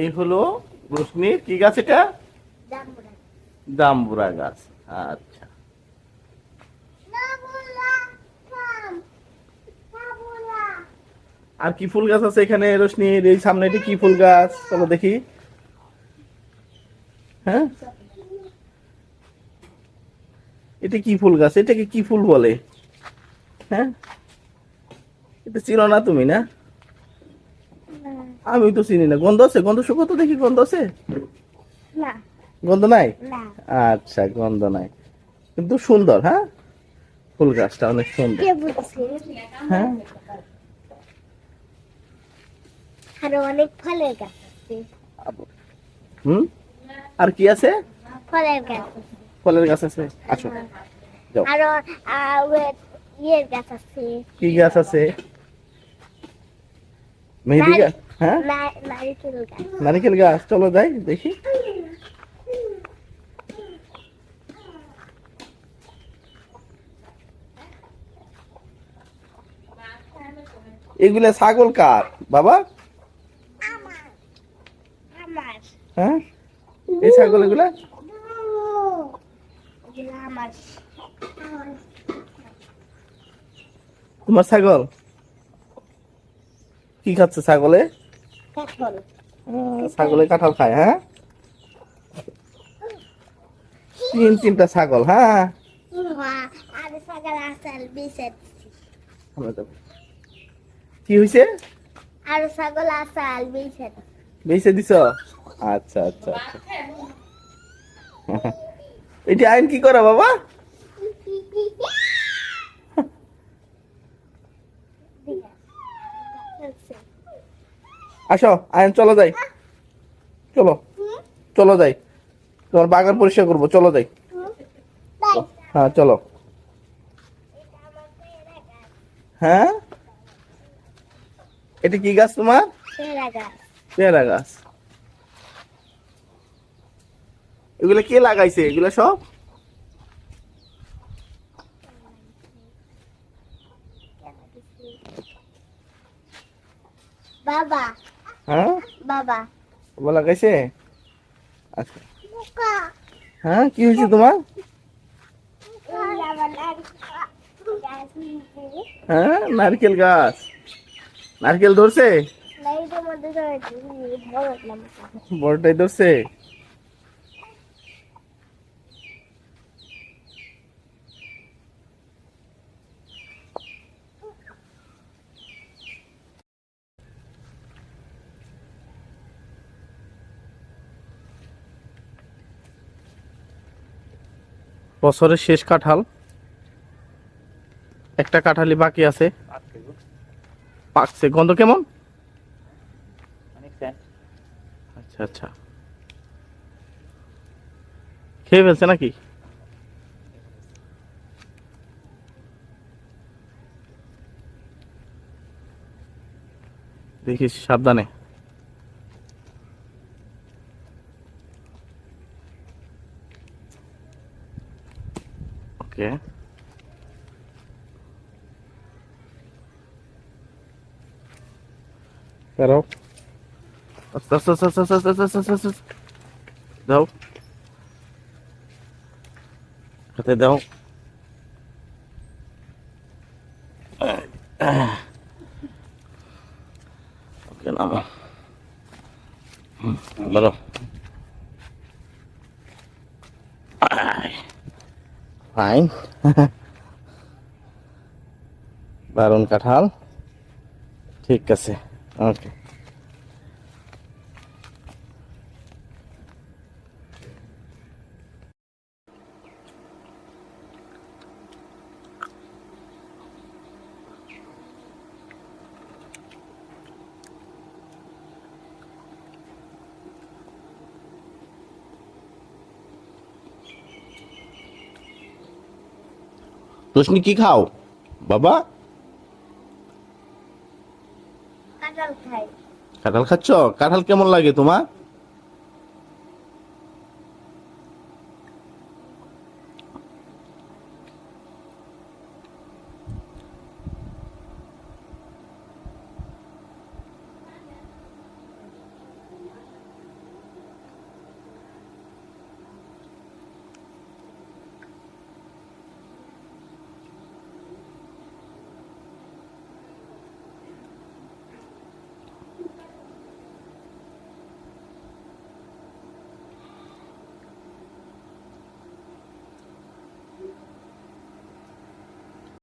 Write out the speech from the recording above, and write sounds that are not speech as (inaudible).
এই হলো রশ্মির কি গাছ এটা? জাম্বুরা। গাছ আচ্ছা। আর কি ফুল গাছ আছে এখানে রশ্মির এই সামনে এটি কি ফুল গাছ? চলো দেখি। হ্যাঁ? এটা কি ফুল গাছ? এটাকে কি ফুল বলে? হ্যাঁ? এটা চিনো না তুমি না? আমি তো চিনি না। গন্ধ আছে? গন্ধ শুকো তো দেখি গন্ধ আছে? না। গন্ধ নাই? না। আচ্ছা গন্ধ নাই। কিন্তু সুন্দর হ্যাঁ? ফুল গাছটা অনেক সুন্দর। হ্যাঁ? আরও অনেক ফলের গাছ আছে। হুম? আর কি আছে? ফলের গাছ। আছে ফলের গাছ আছে? আসো যাও। আরও ইয়ের গাছ আছে। কি গাছ আছে? মেহেদি গাছ? হ্যাঁ? নারিকেল গাছ। চলো যাই দেখি। এগুলা ছাগল কার? বাবা? হ্যাঁ? এই ছাগল এগুলা? তোমার ছাগল? কি খাচ্ছে ছাগলে? ছাগলে কাঁঠাল খায় হ্যাঁ? তিন তিনটা ছাগল হ্যাঁ। কি হয়েছে আর ছাগল আসাল বিছে বেঁচে দিছ? আচ্ছা আচ্ছা আচ্ছা। এটি আইন কি করে বাবা? (laughs) (laughs) আসো আইন চলো যাই। চলো। চলো যাই। তোমার বাগান পরিষ্কার করব চলো যাই। হ্যাঁ চলো। হ্যাঁ? এটা কি গাছ তোমার? পেয়ারা গাছ। এগুলা কে লাগাইছে? এগুলা সব? বাবা। हाँ? बाबा। बोला कैसे? अच्छा। हाँ की हुई तुम्हार? हाँ नारिकेल गाछ। नारिकेल বছরের শেষ কাঁঠাল। একটা কাঁঠালি বাকি আছে। পাকছে। গন্ধ কেমন? আচ্ছা আচ্ছা। খেয়ে ফেলছে নাকি? দেখিস, সাবধানে। Quer? Hello? Stop. Não. Cadê não? Ok, não. Bora. Fine দারুন কাঁঠাল ঠিক আছে ওকে রোশনি কি খাও? বাবা? কাঁঠাল খাই। কাঁঠাল খাচ্ছ? কাঁঠাল কেমন লাগে তোমার?